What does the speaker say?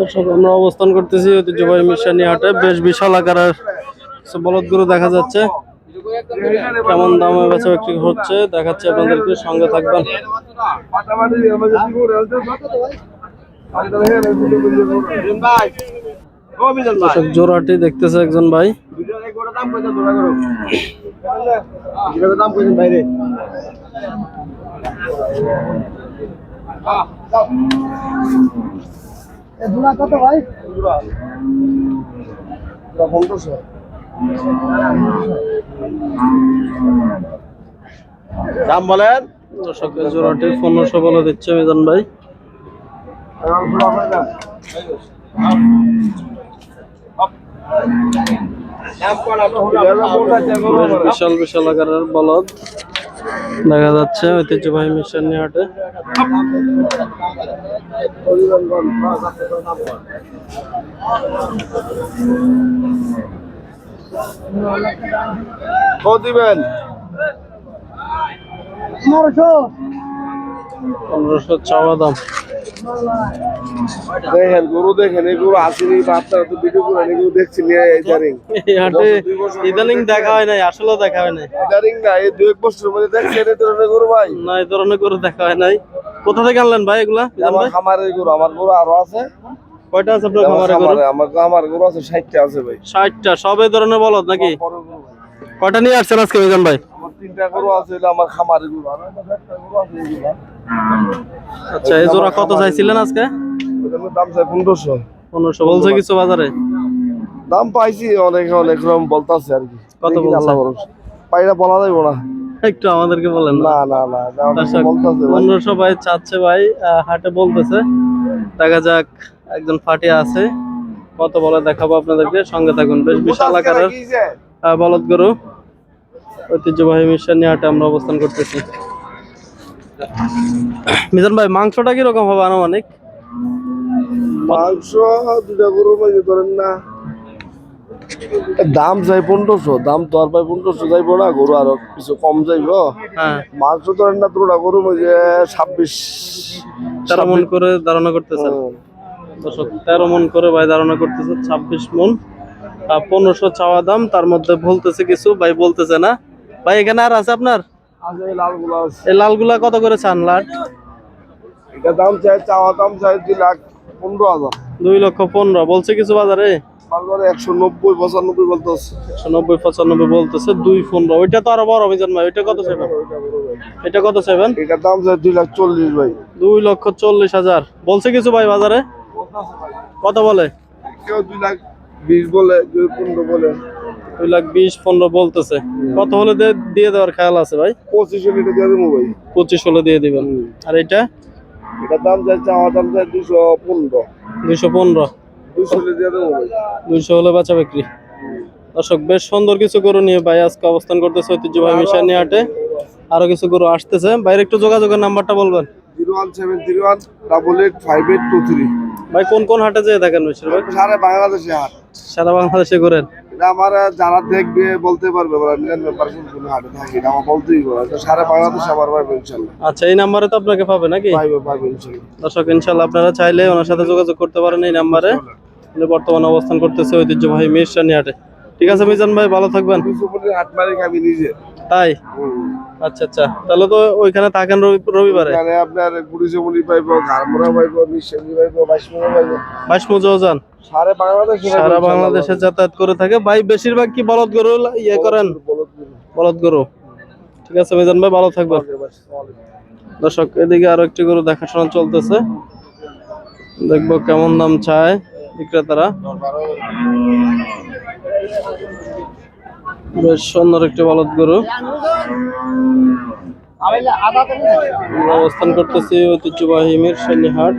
দর্শক, আমরা অবস্থান করতেছি ঐতিহ্যবাহী মিশানি হাটে। বেশ বিশাল আকারের কিছু বলদ গরু দেখা যাচ্ছে। কেমন দামে বেচা বিক্রি হচ্ছে, দেখাচ্ছে আপনাদেরকে। সঙ্গে থাকবেন। জোড়াটি দেখতেছে একজন ভাই। কত ভাই? দাম বলেন। দর্শক এই জোড়াটি পনেরোশো বলে দিচ্ছে মিজান ভাই। বিশাল বিশাল আকারের বলদ। দেখা যাচ্ছে ঐতিহ্যবাহী মিশন হাটে দিবেন? পনেরোশো চাওয়া দাম। দেখেন গরু দেখেন এই গরু আসেনি আপনারা তো ভিডিও করে এগুলো দেখছি নিয়ে ইদারিং ইদানিং দেখা হয় নাই আসলে দেখা হয় নাই। ইদারিং না এই দু এক বছরের মধ্যে দেখছেন এই ধরনের গরু ভাই। না এই ধরনের করে দেখা হয় নাই। কোথা থেকে আনলেন ভাই এগুলা আমার খামারের গরু আমার গরু আরও আছে। কয়টা আছে আপনার খামারে গরু? আমার আমার গরু আছে ষাটটা আছে ভাই। ষাটটা সব এই ধরনের বলদ নাকি? কয়টা নিয়ে আসছেন আজকে মিজান ভাই? আমার তিনটা গরু আছে আমার খামারের গরু একটা গরু আছে। আচ্ছা এই জোড়া কত চাইছিলেন আজকে? দাম চাই পনেরোশো। পনেরোশো বলছে কিছু বাজারে? দাম পাইছি অনেক অনেক রকম বলতাছে আর কি। কত বলছে? পাইরা বলা যাইব না। একটু আমাদেরকে বলেন না। না না। পনেরোশো ভাই চাচ্ছে ভাই হাটে বলতেছে। দেখা যাক একজন ফাটিয়া আছে। কত বলে দেখাবো আপনাদেরকে সঙ্গে থাকুন। বেশ বিশাল আকারের বলদ গরু। ঐতিহ্যবাহী মিশন নিয়ে হাটে আমরা অবস্থান করতেছি। মিজান ভাই মাংসটা কীরকম হবে আনুমানিক? মাংস দুটা গরু মাঝে ধরেন না। দাম যাই পনেরোশো দাম তো আর ভাই পনেরোশো যাইবো না গরু আরও কিছু কম যাইবো। হ্যাঁ। মাংস ধরেন না দুটা গরু মাঝে ছাব্বিশ তেরো মন করে ধারণা দর্শক তেরো মন করে ভাই ধারণা করতেছে ছাব্বিশ মন। পনেরোশো চাওয়া দাম তার মধ্যে বলতেছে কিছু ভাই বলতেছে না। ভাই এখানে আর আছে আপনার? এই লালগুলো কত করে চান লাট? এটা দাম চাই চাওয়া দাম চাই দুই লাখ পনেরো হাজার। দুই লক্ষ পনেরো বলছে কিছু বাজারে? একশো নব্বই পঁচানব্বই বলতেছে। একশো নব্বই পঁচানব্বই বলতেছে দুই পনেরো। ওইটা তো আরও বড় ভাই ওইটা কত চাইবেন এটা কত এটার দাম চাই দুই লাখ চল্লিশ ভাই। দুই লক্ষ চল্লিশ হাজার। বলছে কিছু ভাই বাজারে? কত বলে? কেউ দুই লাখ বিশ বলে কেউ পনেরো বলে। দুই লাখ বিশ পনেরো বলতেছে। কত হলে দিয়ে দেওয়ার খেয়াল আছে ভাই? পঁচিশশো লিটার দিয়ে দেবো ভাই। পঁচিশ হলে দিয়ে দিবেন। আর এটা? এটার দাম চাই চাওয়া দাম চাই দুশো পনেরো। দুইশো পনেরো। দুশো লিটার দিয়ে দেবো ভাই। দুইশো হলে বেচা বিক্রি। দর্শক বেশ সুন্দর কিছু গরু নিয়ে ভাই আজকে অবস্থান করতেছে ঐতিহ্যবাহী মিশানি হাটে। আরও কিছু গরু আসতেছে। বাইরে একটু যোগাযোগের নাম্বারটা বলবেন। Zero one seven three one double eight five eight two three. ভাই কোন কোন হাটে যেয়ে দেখেন বেশিরভাগ সারা বাংলাদেশে হাট। সারা বাংলাদেশে ঘুরেন। আমার যারা দেখবে বলতে পারবে বলা পার্সেন্ট কোনো হাটে থাকি আমার বলতেই বলা সারা বাংলাদেশে আমার পাইবে ইনশাল্লাহ। আচ্ছা এই নাম্বারে তো আপনাকে পাবে নাকি? পাইবে পাইবে ইনশাল্লাহ। দর্শক ইনশাল্লাহ আপনারা চাইলে ওনার সাথে যোগাযোগ করতে পারেন এই নাম্বারে। বর্তমানে অবস্থান করতেছে ঐতিহ্যবাহী মিরসানি হাটে। ঠিক আছে মিজান ভাই ভালো থাকবেন। হাট মালিক আমি নিজে। তাই? আচ্ছা আচ্ছা। তাহলে তো ওইখানে থাকেন রবি- রবিবারে? এখানে আপনার গুড়িশো মুড়ি পাইবো ঘাড়মোড়া পাইবো মিশালি পাইবো বাইশমোড়া পাইবো। যান সারা বাংলাদেশে সারা বাংলাদেশে যাতায়াত করে থাকে। ভাই বেশিরভাগ কি বলদ গরু ইয়ে করেন? বলদ গরু। ঠিক আছে মিজান ভাই ভালো থাকবেন। দর্শক এদিকে আরও একটি গরু দেখাশোনা চলতেছে। দেখব কেমন দাম চায় বিক্রেতারা। বেশ সুন্দর একটি বলদ গরু। অবস্থান করতেছি ঐতিহ্যবাহী মির হাট।